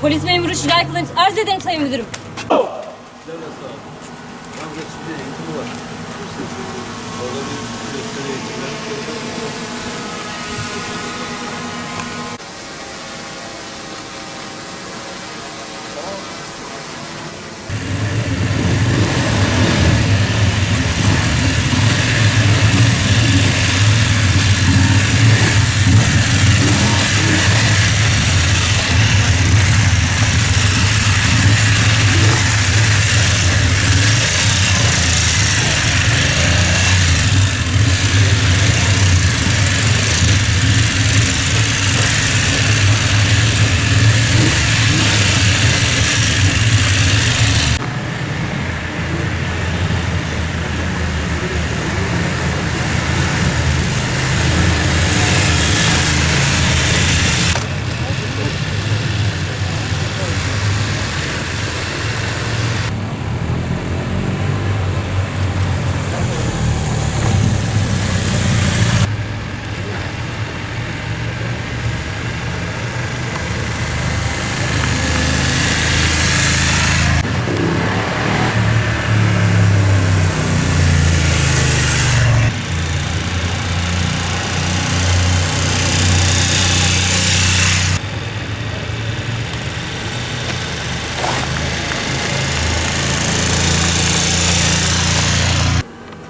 Polis memuru Şilay Kılınç arz ederim sayın müdürüm.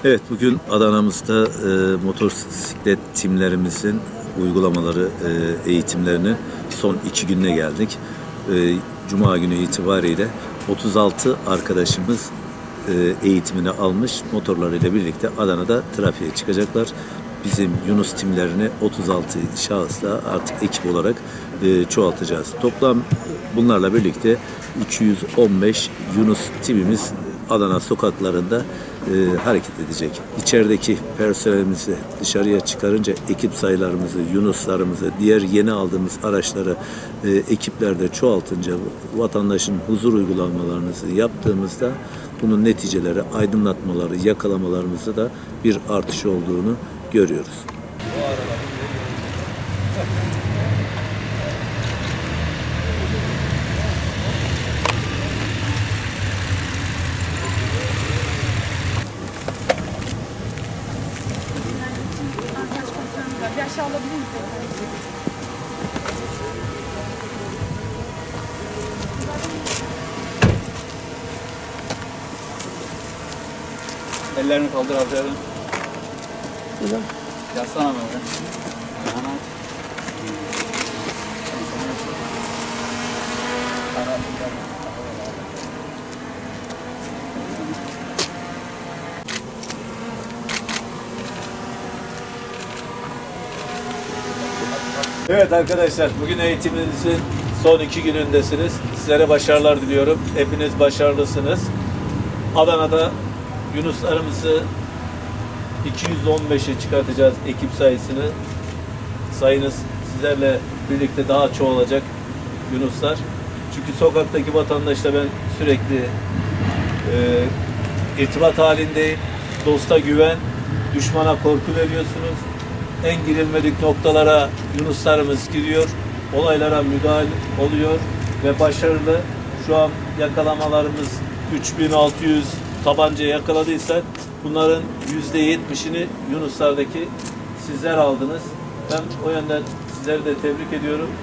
Evet bugün Adana'mızda e, motosiklet timlerimizin uygulamaları, e, eğitimlerinin son iki gününe geldik. E, Cuma günü itibariyle 36 arkadaşımız e, eğitimini almış motorlarıyla birlikte Adana'da trafiğe çıkacaklar. Bizim Yunus timlerini 36 şahısla artık ekip olarak e, çoğaltacağız. Toplam bunlarla birlikte 215 Yunus timimiz Adana sokaklarında e, hareket edecek. İçerideki personelimizi dışarıya çıkarınca ekip sayılarımızı, Yunuslarımızı, diğer yeni aldığımız araçları e, ekiplerde çoğaltınca vatandaşın huzur uygulamalarınızı yaptığımızda bunun neticeleri, aydınlatmaları, yakalamalarımızda da bir artış olduğunu görüyoruz. Bir aşağı alabilir miyim? Ellerini kaldır aferin. Yatsana böyle. Ayağını Evet arkadaşlar bugün eğitiminizin son iki günündesiniz. Sizlere başarılar diliyorum. Hepiniz başarılısınız. Adana'da Yunuslarımızı 215'e çıkartacağız ekip sayısını. Sayınız sizlerle birlikte daha çoğalacak Yunuslar. Çünkü sokaktaki vatandaşla ben sürekli e, irtibat halindeyim. Dosta güven, düşmana korku veriyorsunuz. En girilmedik noktalara Yunuslarımız giriyor. Olaylara müdahale oluyor ve başarılı. Şu an yakalamalarımız 3600 tabanca yakaladıysak bunların %70'ini Yunuslardaki sizler aldınız. Ben o yönden sizleri de tebrik ediyorum.